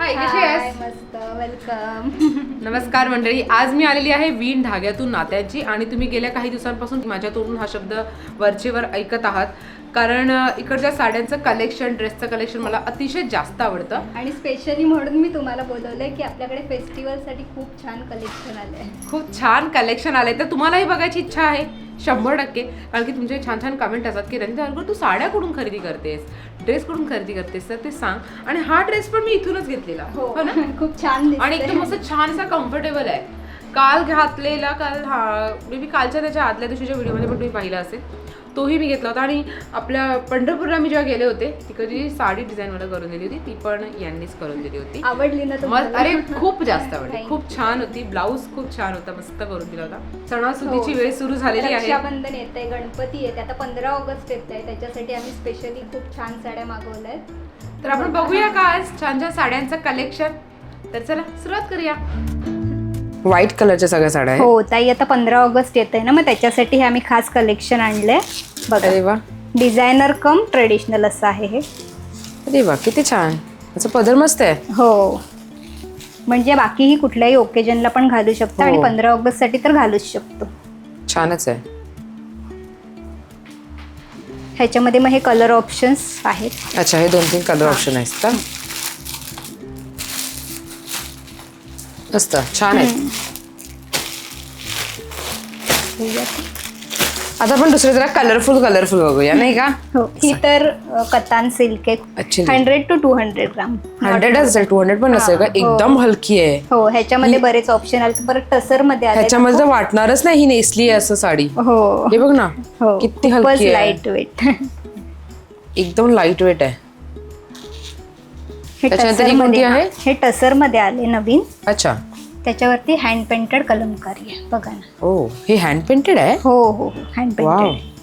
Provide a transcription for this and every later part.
हाय कशी आहेस मस्त वेलकम नमस्कार मंडळी आज मी आलेली आहे वीण धाग्यातून नात्याची आणि तुम्ही गेल्या काही दिवसांपासून माझ्या तोंडून हा शब्द वरचेवर ऐकत आहात. कारण अ, इकडच्या साड्यांचं कलेक्शन ड्रेसचं कलेक्शन मला अतिशय जास्त आवडतं. आणि स्पेशली म्हणून मी तुम्हाला बोलवलंय की आपल्याकडे फेस्टिवलसाठी खूप छान कलेक्शन आले आहे खूप छान कलेक्शन आलंय. तर तुम्हालाही बघायची इच्छा आहे शंभर टक्के. कारण की तुमचे छान छान कमेंट असतात की रंजिता अगं तू साड्या कुठून खरेदी करतेस? ड्रेस कुठून खरेदी करतेस तर ते सांग. आणि हा ड्रेस पण मी इथूनच घेतलेला. हो ना? खूप छान आणि एकदम. असं छान असा कम्फर्टेबल आहे. काल घातलेला काल हा मे बी कालच्या त्याच्या आदल्या दिवशीच्या व्हिडिओमध्ये पण तुम्ही पाहिला असेल. तोही मी घेतला होता आणि आपल्या पंढरपूरला मी जेव्हा गेले होते तिकडची जी साडी डिझाईन मला करून दिली होती ती पण यांनीच करून दिली होती. आवडली ना अरे खूप जास्त आवडली. खूप छान होती ब्लाऊज खूप छान होता मस्त करून दिला होता. सणासुदीची हो. वेळ सुरू झालेली आहे. रक्षाबंधन येत आहे गणपती येते आता पंधरा ऑगस्ट येत आहे त्याच्यासाठी आम्ही स्पेशली खूप छान साड्या मागवल्या आहेत तर आपण बघूया का आज छान छान साड्यांचं कलेक्शन तर चला सुरुवात करूया. व्हाईट कलरच्या सगळ्या साड्या आहेत. हो ताई आता पंधरा ऑगस्ट येत आहे ना मग त्याच्यासाठी हे आम्ही खास कलेक्शन आणलंय. बघा. अरे वा. डिझायनर कम ट्रेडिशनल असं आहे हे. अरे वा किती छान. याचा पदर मस्त आहे. हो. म्हणजे बाकीही कुठल्याही ओकेजनला पण घालू शकतो आणि हो. पंधरा ऑगस्टसाठी तर घालूच शकतो. छानच आहे. ह्याच्यामध्ये मग हे कलर ऑप्शन्स आहेत. अच्छा हे दोन तीन कलर ऑप्शन आहेत का? मस्त छान आहे आता आपण दुसरे जरा कलरफुल कलरफुल बघूया नाही का हो ही तर अ, कतान सिल्क आहे. Hundred two two hundred gram hundred असेल टू हंड्रेड पण नसेल का. एकदम हलकी आहे हो ह्याच्यामध्ये बरेच ऑप्शन आले परत टसरमध्ये आले ह्याच्यामध्ये तर वाटणारच नाही ही नेसली आहे असं साडी. हो. हे बघ ना हो किती हलकी आहे. लाइट वेट एकदम लाइट वेट आहे. हे त्याच्यानंतर ही टसर कोणती मध्ये आहे? हे टसरमध्ये आले नवीन. अच्छा. त्याच्यावरती हँड पेंटेड कलमकारी आहे. बघा ना. ओ हे हँड पेंटेड आहे? हो हो हँड वाव. पेंटेड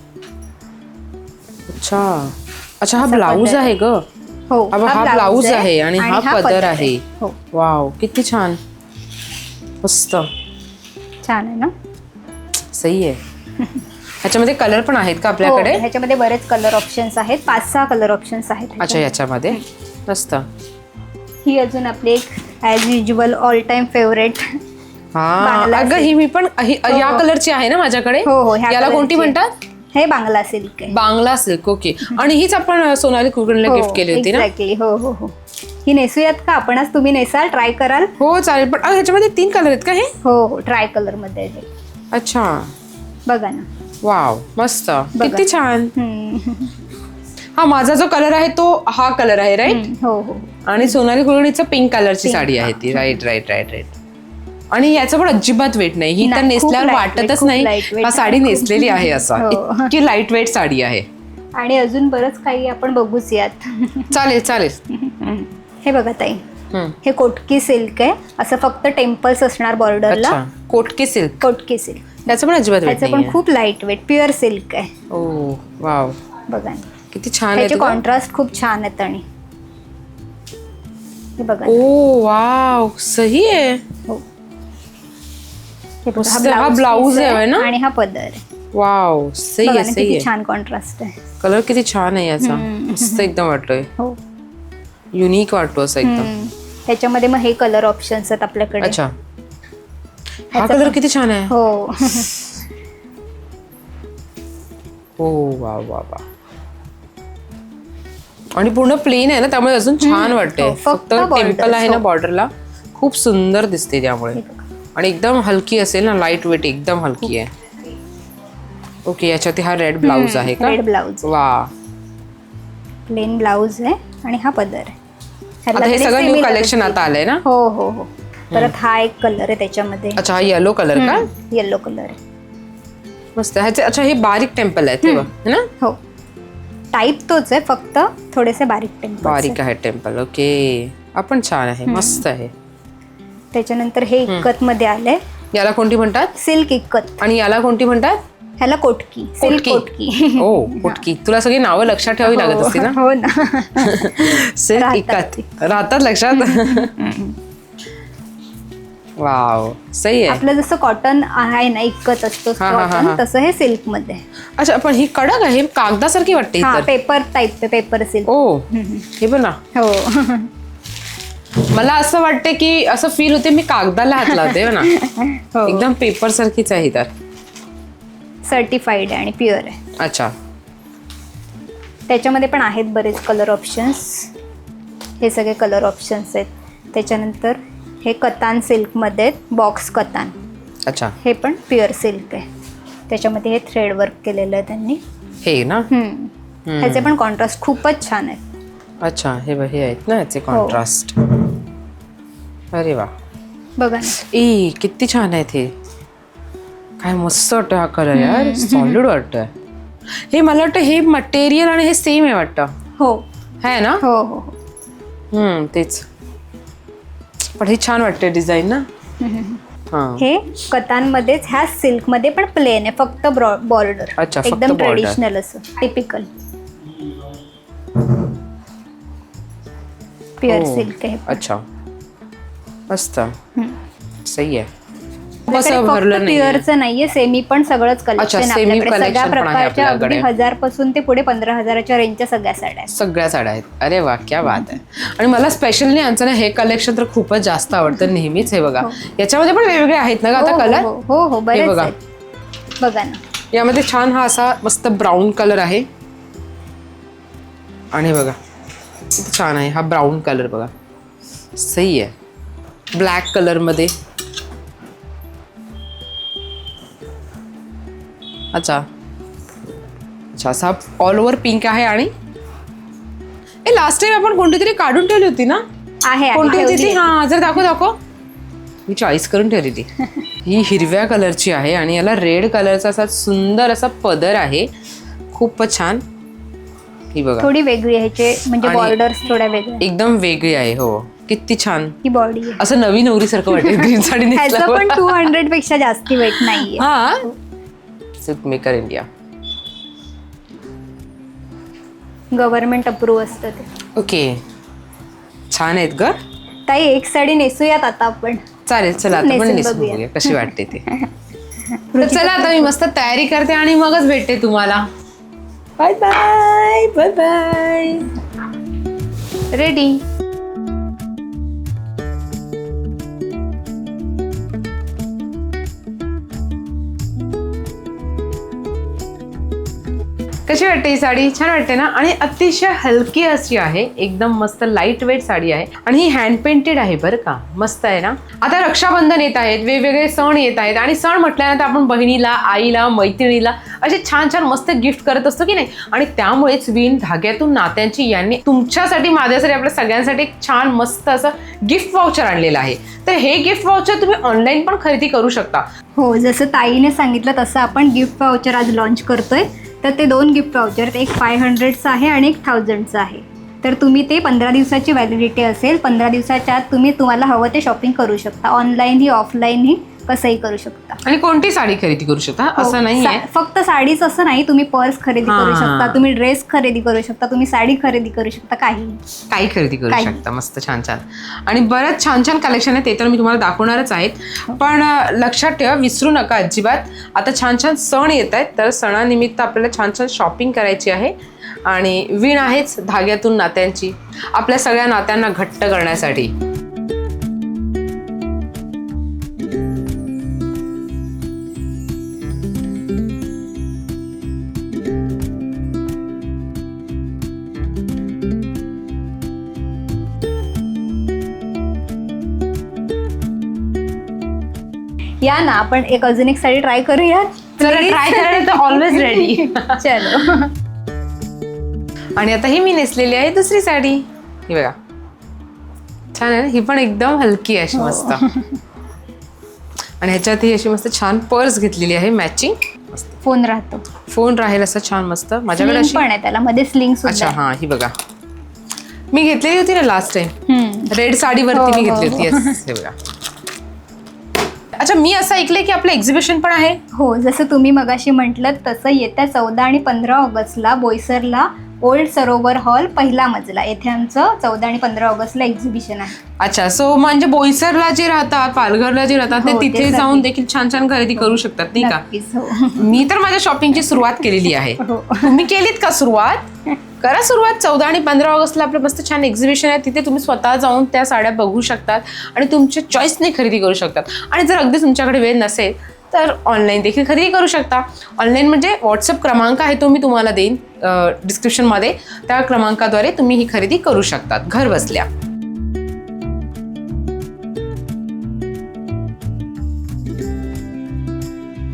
अच्छा. अच्छा हा असा ब्लाऊज पदर आहे ग. हो हा हा ब्लाऊज आहे आणि हा पदर आहे. हो. वाव किती छान. मस्त. छान आहे ना? सही आहे. ह्याच्यामध्ये कलर पण आहेत का हो, आपल्याकडे? ह्याच्यामध्ये बरेच कलर ऑप्शन्स आहेत. पाच सहा कलर ऑप्शन्स आहेत अच्छा याच्यामध्ये. मस्त ही अजून आपली एक as usual all time favourite हा बांगला अगं ही मी पण ही- हो, या हो. कलरची आहे ना माझ्याकडे? हो हो ह्या याला कोणती. म्हणतात? हे बांगला सिल्क आहे. बांगला सिल्क ओके आणि हीच आपण सोनाली कुलकर्णीला गिफ्ट केली होती ना? हो हो हो. ही नेसूयात का? आपण आज तुम्ही नेसाल ट्राय कराल. हो चालेल. पण ह्याच्यामध्ये तीन कलर आहेत का हे? हो हो ट्राय कलरमध्ये आहे. अच्छा. बघा ना. वाव मस्त. बघा. किती छान. हम्म. हा माझा जो कलर आहे तो हा कलर आहे राईट हो हो. आणि सोनाली कुलकर्णीचं पिंक कलरची. साडी आहे ती. राईट राईट राईट राईट आणि याचं पण अजिबात वेट नाही. ही तर नेसल्यावर वाटतच नाही. हा साडी नेसलेली आहे असं. हो. इतकी लाइट वेट साडी आहे. आणि अजून बरंच काही आपण बघूच यात. चालेल चालेल. हे बघा ताई. हे कोटकी सिल्क आहे. असं फक्त टेम्पल्स असणार बॉर्डरला कोटके सिल्क. कोटकी सिल्क. त्याचं पण अजिबात वेट त्याचं पण खूप लाइट वेट प्युअर सिल्क आहे. Oh wow. बघा. किती छान आहे त्याचे तुला. कॉन्ट्रास्ट खूप छान आहेत आणि. हे बघा. ओ वाव सही आहे. हो. हे बघा, मस्त. हा blouse piece आहे ना? आणि हा पदर आहे. वाव सही बघा आहे ना सही किती आहे. छान कॉन्ट्रास्ट आहे. कलर किती छान आहे याचा. मस्त एकदम वाटतोय. हो. युनिक वाटतो असं एकदम. हम्म. त्याच्यामध्ये मग हे कलर ऑप्शन्स आहेत आपल्याकडे. अच्छा. हा कलर किती छान आहे. हो. हो वा वा वा आणि पूर्ण प्लेन आहे ना त्यामुळे अजून छान वाटते हो, फक्त टेम्पल आहे ना. बॉर्डरला खूप सुंदर दिसते त्यामुळे. आणि एकदम हलकी असेल ना लाइट वेट एकदम हलकी आहे. ओके याच्यात हा रेड ब्लाऊज आहे का? रेड ब्लाऊज वा. प्लेन ब्लाऊज आहे आणि हा पदर आहे. हे सगळं न्यू कलेक्शन. आता आलंय ना? हो हो हो. परत हा एक कलर आहे त्याच्यामध्ये. अच्छा हा येलो कलर का? येलो कलर मस्त. ह्याचे अच्छा हे बारीक टेम्पल आहे है ना? हो. टाईप तोच आहे फक्त थोडेसे बारीक टेम्पल बारीक आहे. टेम्पल ओके आपण छान आहे मस्त आहे. त्याच्यानंतर हे इक्कत मध्ये आलंय. याला कोणती म्हणतात? सिल्क इक्कत. आणि याला कोणती म्हणतात? ह्याला कोटकी सिल्क कोटकी. कोटकी. ओ पोटकी तुला सगळी नावं लक्षात ठेवावी लागत असते ना? हो ना. सिल्क राहतात इकत राहतात लक्षात? वाव. सही आहे. आपलं जसं कॉटन आहे ना इक्कत असतो हा, हा, हा, कॉटन हा. तसं हे सिल्कमध्ये अच्छा पण ही कडक आहे कागदासारखी वाटते ही हा तर पेपर टाईप पेपर सिल्क ओ हे पण ना. हो. मला असं वाटतं की असं फील होते मी कागदाला हात लावते हो ना. हो. एकदम पेपर सारखीच आहे ही तर. सर्टिफाईड आहे आणि प्युअर आहे. अच्छा. त्याच्यामध्ये पण आहेत बरेच कलर ऑप्शन्स हे सगळे कलर ऑप्शन्स आहेत. त्याच्यानंतर हे कतान सिल्कमध्ये बॉक्स कतान. अच्छा. हे पण प्युअर सिल्क आहे. त्याच्यामध्ये हे थ्रेड वर्क केलेलं आहे त्यांनी. हे ना? हम्म. ह्याचे पण कॉन्ट्रास्ट खूपच छान आहेत. अच्छा हे बघ, हे आहेत ना याचे कॉन्ट्रास्ट अरे वा. बघा ना. ए किती छान आहेत हे. काय मस्त वाटतं हा कलर यार. सॉलिड वाटतंय. हे मला वाटतं हे मटेरियल आणि हे सेम आहे वाटतं. हो. है ना? हो हो हो. हम्म तेच. पण हे छान वाटते डिझाईन ना? हा. हे कतांमध्येच ह्या सिल्कमध्ये पण प्लेन आहे फक्त बॉर्डर. अच्छा, फक्त एकदम border. ट्रेडिशनल असं टिपिकल प्युअर हो. सिल्क आहे. अच्छा. मस्त. हम्म. सही आहे. आपल्याकडे कसं भरलं फक्त नाही प्युअरचं नाहीये सेमी पण सगळंच कलेक्शन semi आपल्याकडे. collection सगळ्या पण आहे प्रकारच्या अगदी आपल्याकडे. हजारपासून ते पुढे पंधरा हजाराच्या रेंजच्या सगळ्या साड्या आहेत. सगळ्या साड्या आहेत. अरे वा क्या बात आहे. आणि मला स्पेशली यांचं ना हे कलेक्शन तर खूपच जास्त आवडतं नेहमीच हे बघा. याच्यामध्ये पण वेगवेगळे आहेत ना ग हो, आता हो, कलर हो, हो हो बरेच बघा. आहेत. बघा ना. यामध्ये छान हा असा मस्त ब्राऊन कलर आहे. आणि हे बघा किती छान आहे हा ब्राऊन कलर बघा. सही आहे. ब्लॅक कलरमध्ये अच्छा. अच्छा असा ऑल ओव्हर पिंक आहे आणि? ए लास्ट टाइम आपण कोणती तरी काढून ठेवली होती ना? आहे आहे, कोणती होती ती. हा जर दाखव दाखव. मी चॉईस करून ठेवली ती. ही हिरव्या कलरची आहे आणि याला रेड कलरचा असा सुंदर असा पदर आहे. खूपच छान. ही बघा. थोडी वेगळी आहे ह्याचे म्हणजे आणि- बॉर्डर्स थोड्या वेगळ्या. एकदम वेगळी आहे हो. किती छान. ही बॉडी असं नवी नवरी सारखं वाटेल ग्रीन साडी ह्याचं पण नेसल्यावर. टू हंड्रेडपेक्षा जास्ती वेट नाहीये. हा? Silk maker India government approve असतं ते. ओके छान आहेत ग. ताई एक साडी नेसूयात आता आपण. चालेल चला आता पण नेसून नेसून बघूया. बघूया कशी वाटते ते. तर चला आता मी मस्त तयारी करते आणि मगच भेटते तुम्हाला. Bye bye bye bye ready कशी वाटते ही साडी? छान वाटते ना? आणि अतिशय हलकी अशी आहे. एकदम मस्त लाइट वेट साडी आहे. आणि ही हँड पेंटेड आहे बरं का? मस्त आहे ना? आता रक्षाबंधन येत आहेत. वेगवेगळे सण येत आहेत. आणि सण म्हटल्यानंतर आपण बहिणीला आईला मैत्रिणीला असे छान छान मस्त गिफ्ट करत असतो की नाही? आणि त्यामुळेच विण धाग्यातून नात्यांची यांनी तुमच्यासाठी माझ्यासाठी आपल्या सगळ्यांसाठी एक छान मस्त असं गिफ्ट वाउचर आणलेलं आहे. तर हे गिफ्ट वाउचर तुम्ही ऑनलाईन पण खरेदी करू शकता. हो जसं ताईने सांगितलं तसं आपण गिफ्ट वाउचर आज लॉन्च करतोय. तर ते दोन गिफ्ट वाउचर एक फाय हंड्रेडचं आहे आणि एक थाउजंडचं आहे. तर तुम्ही ते पंधरा दिवसाची व्हॅलिडिटी असेल पंधरा दिवसाच्या आत तुम्ही तुम्हाला हवं ते शॉपिंग करू शकता. ऑनलाईनही ऑफलाईनही कसंही करू शकता. आणि कोणती साडी खरेदी करू शकता? हो, असं नाही सा- फक्त साडीच असं नाही तुम्ही पर्स खरेदी करू हां. शकता तुम्ही ड्रेस खरेदी करू शकता तुम्ही साडी खरेदी करू शकता काही. काही खरेदी करू काही. शकता. मस्त छान छान. आणि बरंच छान छान कलेक्शन आहे ते तर मी तुम्हाला दाखवणारच आहेत. पण अं, लक्षात ठेवा विसरू नका अजिबात. आता छान छान सण येत आहेत तर सणानिमित्त आपल्याला छान छान शॉपिंग करायची आहे. आणि वीण आहेच धाग्यातून नात्यांची. आपल्या सगळ्या नात्यांना घट्ट करण्यासाठी. या ना आपण एक अजून एक साडी ट्राय करूया ट्राय करायला तर ऑलवेज रेडी चलो. आणि आता ही मी नेसलेली आहे दुसरी साडी. ही बघा. छान आहे ना? ही पण एकदम हलकी आहे अशी मस्त. आणि ह्याच्यात ही अशी मस्त छान पर्स घेतलेली आहे मॅचिंग फोन राहतो. फोन राहील असं छान मस्त. माझ्याकडे अशी पण आहे त्याला मध्ये स्लिंग अच्छा. हा ही बघा. मी घेतलेली होती ना लास्ट टाइम. रेड साडीवरती मी हो, हो, घेतली होती. हो. हे बघा. अच्छा मी असं ऐकलंय की आपलं एक्झिबिशन पण आहे? हो जसं तुम्ही मगाशी म्हटलं तसं येत्या चौदा आणि पंधरा ऑगस्टला बोईसरला ओल्ड सरोवर हॉल पहिला मजला. येथे आमचं चौदा आणि पंधरा ऑगस्टला एक्झिबिशन आहे. अच्छा सो म्हणजे बोईसरला जे राहतात पालघरला जे राहतात ते हो, ते तिथे सर्व. जाऊन देखील छान छान खरेदी करू शकतात नाही का? नक्कीच हो. मी तर माझ्या शॉपिंगची सुरुवात केलेली आहे. हो. तुम्ही केलीत का सुरुवात? करा सुरुवात. चौदा आणि पंधरा ऑगस्टला आपलं मस्त छान एक्झिबिशन आहे. तिथे तुम्ही स्वतः जाऊन त्या साड्या बघू शकतात आणि तुमच्या चॉईसने खरेदी करू शकतात. आणि जर अगदी तुमच्याकडे वेळ नसेल तर ऑनलाईन देखील खरेदी करू शकता. ऑनलाईन म्हणजे व्हॉट्सअप क्रमांक आहे तो मी तुम्हाला देईन डिस्क्रिप्शनमध्ये त्या क्रमांकाद्वारे तुम्ही ही खरेदी करू शकतात घर बसल्या.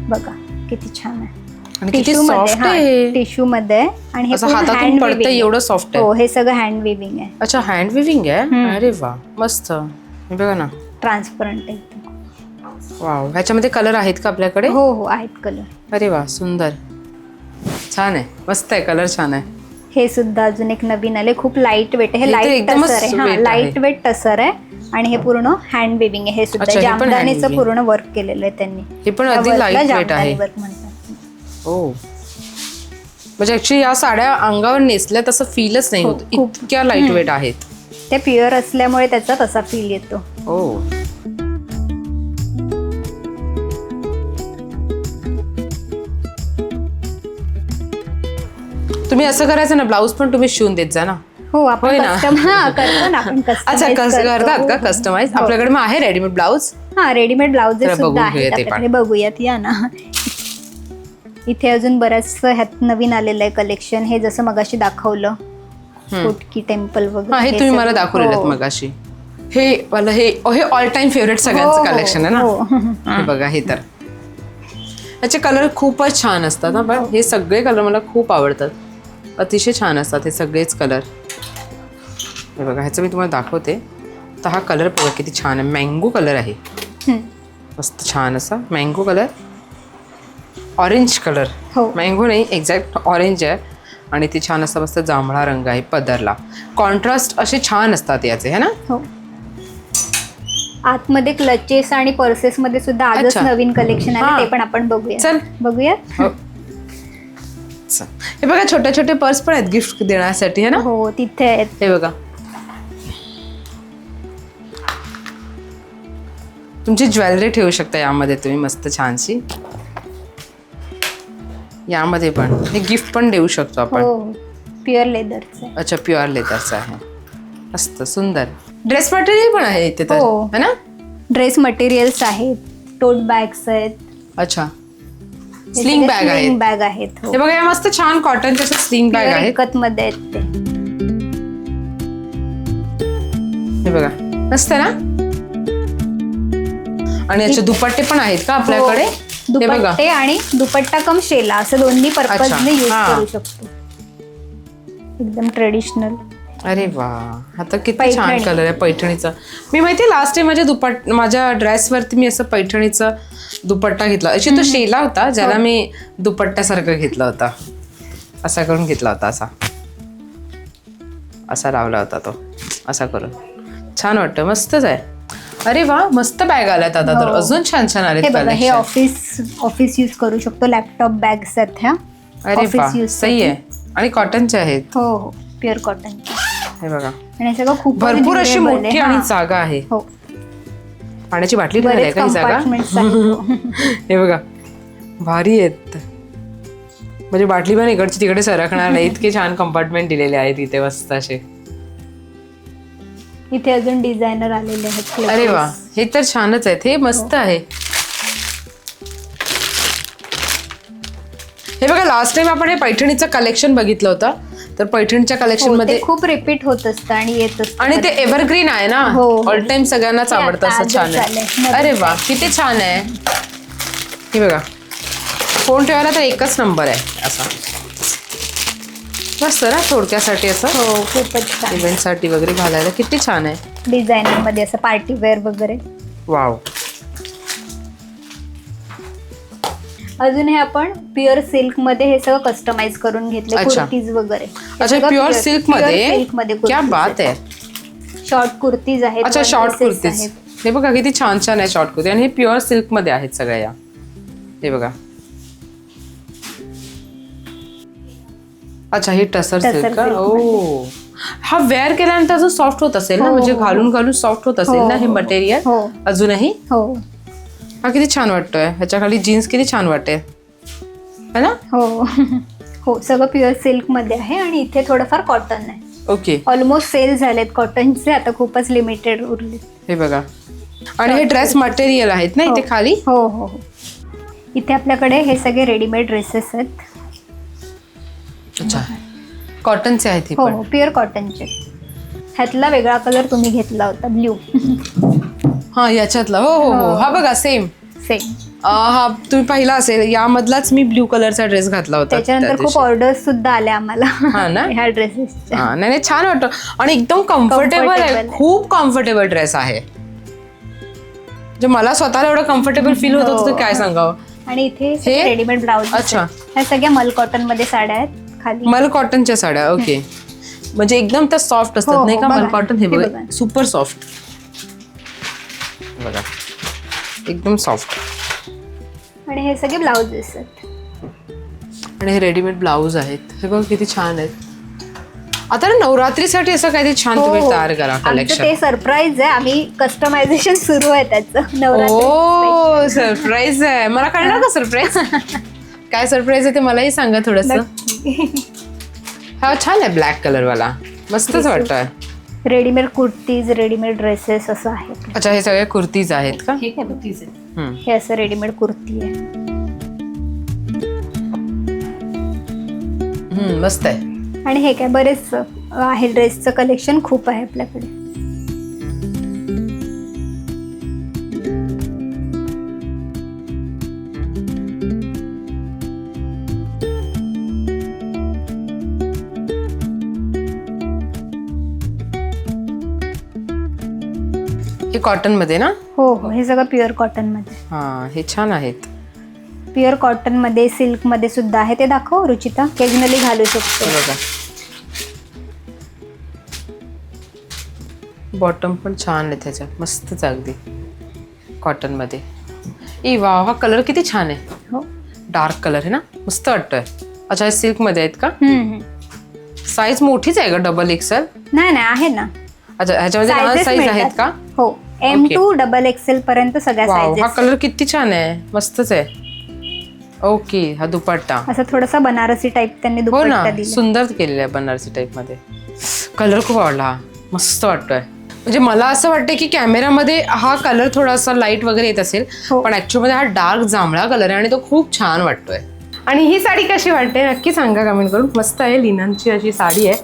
बघा किती छान आहे. आणि किती टिश्यू मध्ये सॉफ्ट आहे. टिश्यू मध्ये. आहे. आणि हे हातातून पडतं. एवढं सॉफ्ट आहे. हो हे सगळं हँड विविंग आहे. अच्छा हँड विविंग आहे? हम्म. अरे वा मस्त. हे बघा ना. ट्रान्सपरंट आहे. वाव ह्याच्यामध्ये कलर आहेत का आपल्याकडे? हो हो आहेत कलर अरे वा सुंदर. छान आहे. मस्त आहे कलर छान आहे. हे सुद्धा अजून एक नवीन आले. खूप लाइट वेट आहे. हे हे तर लाइट एकदमच टसर आहे. हा weight आहे. लाइट वेट टसर आहे. आणि हे पूर्ण हँड बेबिंग आहे. हे अच्छा, सुद्धा हे पण hand जामदानीचं weaving. पूर्ण वर्क केलेलं आहे त्यांनी. हे पण त्या अगदी workला लाइट वेट आहे. म्हणतात. हो. म्हणजे ऍक्च्युली या साड्या अंगावर नेसल्या तसं फीलच नाही हो, होत. खूप. इतक्या लाइट वेट आहेत. ते प्युअर असल्यामुळे त्याचा तसा फील येतो. हो. तुम्ही असं करायचं ना ब्लाऊज पण तुम्ही शिवून देत जा ना हो आपण होय ना? कस्टम हा करतो ना आपण अच्छा customize कस करतो. करतात का हो, हो. कस्टमाइज हो. आपल्याकडे मग आहे रेडीमेड ब्लाऊज हा रेडीमेड चला बघून सुद्धा घेऊया आहेत ते पण. आपल्याकडे बघूयात या ना इथे अजून बऱ्याच ह्यात नवीन आलेलं आहे कलेक्शन हे जसं मगाशी दाखवलं कोटकी टेम्पल वगैरे हा हे तुम्ही मला सगळं. दाखवलेलं हो. मगाशी हे मला हे हे ऑल टाइम फेवरेट सगळ्यांचं हो, कलेक्शन आहे ना हो. हे बघा हे तर याचे कलर खूपच छान असतात ना पण हे सगळे कलर मला खूप आवडतात अतिशय छान असतात हे सगळेच कलर हे बघा ह्याचं मी तुम्हाला दाखवते. तर हा कलर बघा किती छान आहे. मँगो कलर आहे. मस्त छान असा. मँगो कलर ऑरेंज कलर हो. मँगो नाही एक्झॅक्ट ऑरेंज आहे. आणि ती छान असा मस्त जांभळा रंग आहे पदरला. कॉन्ट्रास्ट असे छान असतात याचे है ना? हो. आतमध्ये क्लचेस आणि पर्सेस मध्ये सुद्धा आजच अच्छा. नवीन कलेक्शन. आहे ते पण आपण बघूया. चल. बघूया. हो. च- हे बघा छोटे छोटे पर्स पण आहेत गिफ्ट देण्यासाठी है ना? हो तिथे आहेत. हे बघा. तुमची ज्वेलरी ठेवू शकता यामध्ये तुम्ही मस्त छानशी. यामध्ये पण. हे गिफ्ट पण देऊ शकतो आपण. हो प्युअर लेदरचे अच्छा प्युअर लेदरचं आहे. मस्त सुंदर. ड्रेस मटेरियल पण आहे इथे तर हो. है ना? ड्रेस मटेरियल्स आहेत. टोट बॅग्स आहेत. अच्छा. स्लिंग बॅग आहे बॅग आहेत. हो. हे बघा या मस्त छान कॉटनच्या स्लिंग बॅग आहेत इकत मध्ये आहेत. ते. हे बघा मस्त आहे ना? आणि याचे दुपट्टे पण आहेत का आपल्याकडे? हो. हे बघा. दुपट्टे आणि दुपट्टा कम शेला असं दोन्ही पर्पजने यूज हा. करू शकतो. एकदम ट्रेडिशनल अरे वा आता किती छान पैठणी. कलर आहे पैठणीचा. मी माहितीये लास्ट टाइम माझ्या दुपट माझ्या ड्रेसवरती मी असं पैठणीचा दुपट्टा घेतला. अशी तो शेला होता ज्याला हो. मी दुपट्ट्यासारखं घेतला होता. असा करून घेतला होता असा. असा लावला होता तो. असा करून. छान वाटतं. मस्तच आहे. अरे वा मस्त बॅग आल्यात आता तर. हो. अजून छान छान आले हे बघा हे ऑफिस ऑफिस यूज करू शकतो. लॅपटॉप बॅग्स आहेत ह्या. अरे वा सही आहे. आणि कॉटनचे आहेत. हो हो. प्युअर कॉटन हे बघा. आणि सगळं खूप भरपूर अशी मोठी आणि जागा आहे. हो. पाण्याची बाटली ठेवायला आहे ही जागा? हे बघा भारी आहेत. म्हणजे बाटली पण इकडची तिकडे सरकणार नाही. इतके छान कंपार्टमेंट दिलेले आहेत इथे मस्त असे. इथे अजून डिझायनर आलेले आहेत अरे वा हे तर छानच आहेत. हे मस्त आहे. हे बघा लास्ट टाइम आपण हे पैठणीचं कलेक्शन बघितलं होतं. तर पैठणीच्या कलेक्शन हो, मध्ये ते खूप रिपीट होत असतं आणि येत असतं. आणि ते एव्हरग्रीन आहे ना? हो, हो. ऑल टाइम सगळ्यांनाच ते आवडतं आता असं छान आजच आलंय. आहे अरे वा किती छान आहे. हे बघा. फोन ठेवायला तर एकच नंबर आहे असा. मस्त ना थोडक्यासाठी असं? हो खूपच छान. इव्हेंटसाठी वगैरे घालायला किती छान आहे. डिझायनरमध्ये असं पार्टी वेअर वगैरे. वाव अजून हे आपण प्युअर सिल्क मध्ये हे सगळं कस्टमाइज करून घेतले अच्छा. कुर्तीज वगैरे. हे अच्छा सगळं प्युअर pure- सिल्क pure मध्ये? silk मध्ये क्या कुर्तीज बात आहेत. आहे. शॉर्ट कुर्तीज आहेत अच्छा शॉर्ट कुर्तीज. आहेत. हे बघा किती छान छान आहे शॉर्ट कुर्ती. आणि हे प्युअर सिल्क मध्ये आहेत सगळ्या या. हे बघा. अच्छा हे टसर टसर सिल्क का? silk ओ. हा वेअर केल्यानंतर अजून सॉफ्ट होत असेल ना? हो, म्हणजे हो, घालून घालून सॉफ्ट होत असेल हो, ना हे हो. मटेरियल हो. अजूनही? हो. हा किती छान वाटतोय. ह्याच्या खाली जीन्स किती छान वाटते है ना? हो. हो सगळं प्युअर सिल्कमध्ये आहे आणि इथे थोडंफार कॉटन आहे. ओके ऑलमोस्ट सेल झालेत कॉटनचे आता खूपच लिमिटेड उरले. हे बघा. आणि हे ड्रेस मटेरियल आहेत ना इथे हो. खाली? हो हो हो. इथे आपल्याकडे हे सगळे रेडीमेड ड्रेसेस आहेत. अच्छा. कॉटनचे आहेत हे हो पण. हो प्युअर कॉटनचे ह्यातला वेगळा कलर तुम्ही घेतला होता ब्ल्यू हा याच्यातला. हो हो हो. हा. बघा सेम सेम हा तुम्ही पाहिला असेल. यामधलाच मी ब्ल्यू कलरचा ड्रेस घातला होता त्या त्याच्यानंतर खूप दिवशी. ऑर्डर्स सुद्धा आल्या आम्हाला. हा ना? ह्या ड्रेसेसच्या हा नाही नाही, छान वाटतं आणि एकदम कम्फर्टेबल आहे. Comfortable. खूप कम्फर्टेबल ड्रेस आहे. जे मला स्वतःला एवढं कम्फर्टेबल फील होत होतं हो. काय सांगावं? आणि इथे हे? रेडीमेड ब्लाउज अच्छा. ह्या सगळ्या मल कॉटनमध्ये साड्या आहेत खाली. मल कॉटनच्या साड्या ओके म्हणजे एकदम त्या सॉफ्ट हो, असतात हो, नाही का? मल. कॉटन हे हे बघा बघा. सुपर सॉफ्ट बघा. एकदम सॉफ्ट आणि हे सगळे ब्लाउजेस आहेत आणि हे रेडीमेड ब्लाऊज आहेत. हे बघ किती छान आहेत. आता ना नवरात्रीसाठी असं काहीतरी छान तुम्ही हो. तयार करा कलेक्शन ते सरप्राईज आहे. आम्ही कस्टमायझेशन सुरू आहे त्याचं. नवरात्री ओ सरप्राईज आहे. मला कळणार का सरप्राईज काय सरप्राईज आहे ते मलाही सांगा थोडस. हा छान आहे ब्लॅक कलर वाला. मस्तच वाटतोय. रेडीमेड कुर्तीज रेडीमेड ड्रेसेस असं आहे. अच्छा हे सगळे कुर्तीज आहेत का? हे काय बघतीच आहे हम्म. हे असं रेडीमेड कुर्ती आहे. हम्म, मस्त आहे. आणि हे काय बरेच अ, आहे ड्रेसचं कलेक्शन खूप आहे आपल्याकडे. हे कॉटनमध्ये ना? हो हो. हे सगळं प्युअर कॉटनमध्ये हा हे छान आहेत. प्युअर कॉटनमध्ये सिल्कमध्ये सुद्धा आहे. ते दाखव रुचिता. केजनली घालू हे शकतो बघा. बॉटम पण छान आहे त्याच्या मस्तच अगदी. कॉटनमध्ये ई वा हा कलर किती छान आहे. हो. डार्क कलर आहे ना? मस्त वाटतोय. अच्छा हे सिल्कमध्ये आहेत का? हम्म, हम्म. साईज मोठीच आहे का? डबल एक्सेल नाही नाही आहे ना. अच्छा ह्याच्यामध्ये लहान Sizes साईज आहेत. का? हो. एम. टू डबल एक्सेल पर्यंत सगळ्या वाव हा साईजेस कलर किती छान आहे. मस्तच आहे. ओके हा दुपट्टा. असं थोडासा बनारसी टाईप त्यांनी हो ना दुपट्टा दिला. सुंदर केलेलं आहे बनारसी टाईपमध्ये. कलर खूप आवडला. हा. मस्त वाटतोय. म्हणजे मला असं वाटतं की कॅमेरामध्ये हा कलर थोडासा लाइट वगैरे येत असेल हो. पण ऍक्च्युअली मध्ये हा डार्क जांभळा कलर आहे आणि तो खूप छान वाटतोय. आणि ही साडी कशी वाटते? नक्की सांगा कमेंट करून. मस्त आहे लिननची अशी साडी आहे.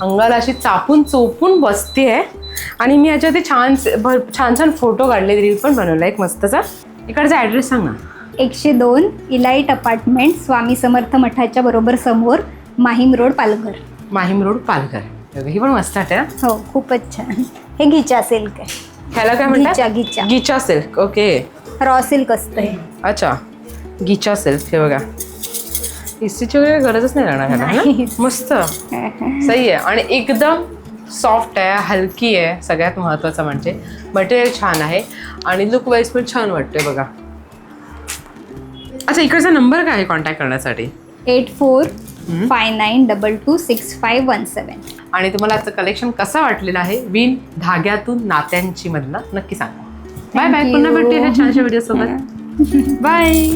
अंगाला अशी चापून चोपून बसते आहे आणि मी याच्यात छान भर छान छान फोटो काढले रील पण बनवला एक मस्तचा इकडचा ॲड्रेस सांग ना. एकशे दोन इलाईट अपार्टमेंट स्वामी समर्थ मठाच्या बरोबर समोर माहीम रोड पालघर. माहीम रोड पालघर. ही पण मस्त ना हो? खूपच छान. हे घिचा सिल्क आहे. ह्याला काय म्हणतात? Ghicha ghicha silk okay. Raw silk असतं हे अच्छा. गिचा सिल्क हे बघा. इस्त्रीची वगैरे गरजच नाही ह्याला. ना मस्त. सही आहे. आणि एकदम सॉफ्ट आहे हलकी आहे सगळ्यात महत्त्वाचं म्हणजे. मटेरियल छान आहे आणि लुक वाईज पण छान वाटते बघा. अच्छा इकडचा नंबर काय आहे कॉन्टॅक्ट करण्यासाठी? Eight four five nine double two six five one seven. आणि तुम्हाला आजचं कलेक्शन कसं वाटलेलं आहे? विण धाग्यातून नात्यांची मधलं नक्की सांगा. बाय बाय पुन्हा. भेटूया ह्या छानशा व्हिडिओ सोबत. बाय